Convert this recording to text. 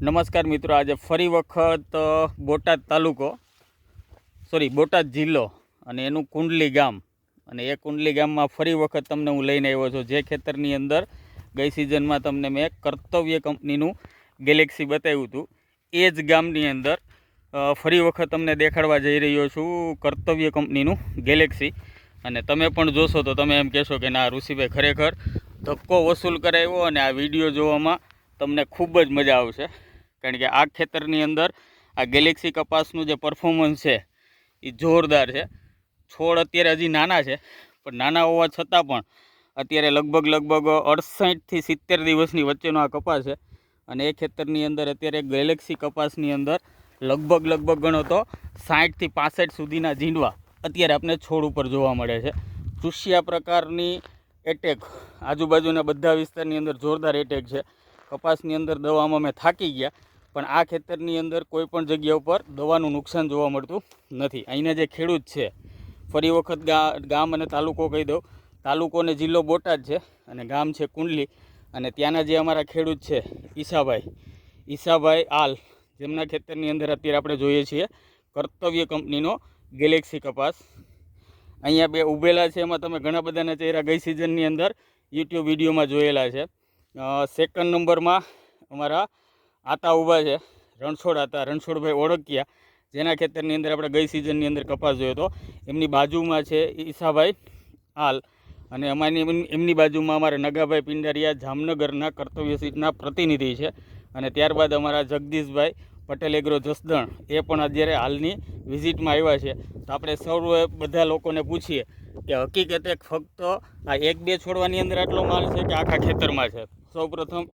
નમસ્કાર મિત્રો, આજે ફરી વખત બોટાદ તાલુકો સોરી બોટાદ જિલ્લો અને એનું કુંડલી ગામ. અને એ કુંડલી ગામમાં ફરી વખત તમને હું લઈને આવ્યો છું. જે ખેતરની અંદર ગઈ સિઝનમાં તમને મેં કર્તવ્ય કંપનીનું ગેલેક્સી બતાવ્યું હતું. એ જ ગામની અંદર ફરી વખત તમને દેખાડવા જઈ રહ્યો છું કર્તવ્ય કંપનીનું ગેલેક્સી અને તમે પણ જોશો તો તમે એમ કહેશો કે ના, ઋષિભાઈ ખરેખર ધક્કો વસૂલ કરાવ્યો અને આ વીડિયો જોવામાં તમને ખૂબ જ મજા આવશે. કારણ કે આ ખેતરની અંદર આ ગેલેક્સી કપાસનું જે પરફોર્મન્સ છે એ જોરદાર છે. છોડ અત્યારે હજી નાના છે, પણ નાના હોવા છતાં પણ અત્યારે લગભગ લગભગ અડસઠથી સિત્તેર દિવસની વચ્ચેનો આ કપાસ છે. અને એ ખેતરની અંદર અત્યારે ગેલેક્સી કપાસની અંદર લગભગ લગભગ ગણો તો સાઠથી પાસઠ સુધીના ઝીંડવા અત્યારે આપણે છોડ ઉપર જોવા મળે છે. ચૂસિયા પ્રકારની એટેક આજુબાજુના બધા વિસ્તારની અંદર જોરદાર એટેક છે. કપાસની અંદર દવામાં અમે થાકી ગયા. પણ આ ખેતરની અંદર કોઈ પણ જગ્યા ઉપર દવાનું નુકસાન જોવા મળતું નથી. અહીંના જે ખેડૂત છે, ફરી વખત ગામ અને તાલુકો કહી દઉં. તાલુકો અને જિલ્લો બોટાદ છે અને ગામ છે કુંડલી. અને ત્યાંના જે અમારા ખેડૂત છે ઈશાભાઈ ઈશાભાઈ આલ, જેમના ખેતરની અંદર અત્યારે આપણે જોઈએ છીએ, કર્તવ્ય કંપનીનો ગેલેક્સી કપાસ. અહીંયા બે ઊભેલા છે, એમાં તમે ઘણા બધાના ચહેરા ગઈ સિઝનની અંદર યુટ્યુબ વિડીયોમાં જોયેલા છે. સેકન્ડ નંબરમાં અમારા આતા ઊભા છે. રણછોડ આતા રણછોડભાઈ ઓળખ્યા. જેના ખેતરની અંદર આપણે ગઈ સિઝનની અંદર કપાસ જોયો હતો. એમની બાજુમાં છે ઈસાભાઈ હાલ. અને અમારી એમની- એમની બાજુમાં અમારા નગાભાઈ પિંડારિયા જામનગરના કર્તવ્ય સીટના પ્રતિનિધિ છે. અને ત્યારબાદ અમારા જગદીશભાઈ પટેલ એગ્રો જસદણ એ પણ અત્યારે હાલની વિઝિટમાં આવ્યા છે. તો આપણે સૌએ બધા લોકોને પૂછીએ કે હકીકતે ફક્ત આ એક બે છોડવાની અંદર આટલો માલ છે કે આખા ખેતરમાં છે? સૌપ્રથમ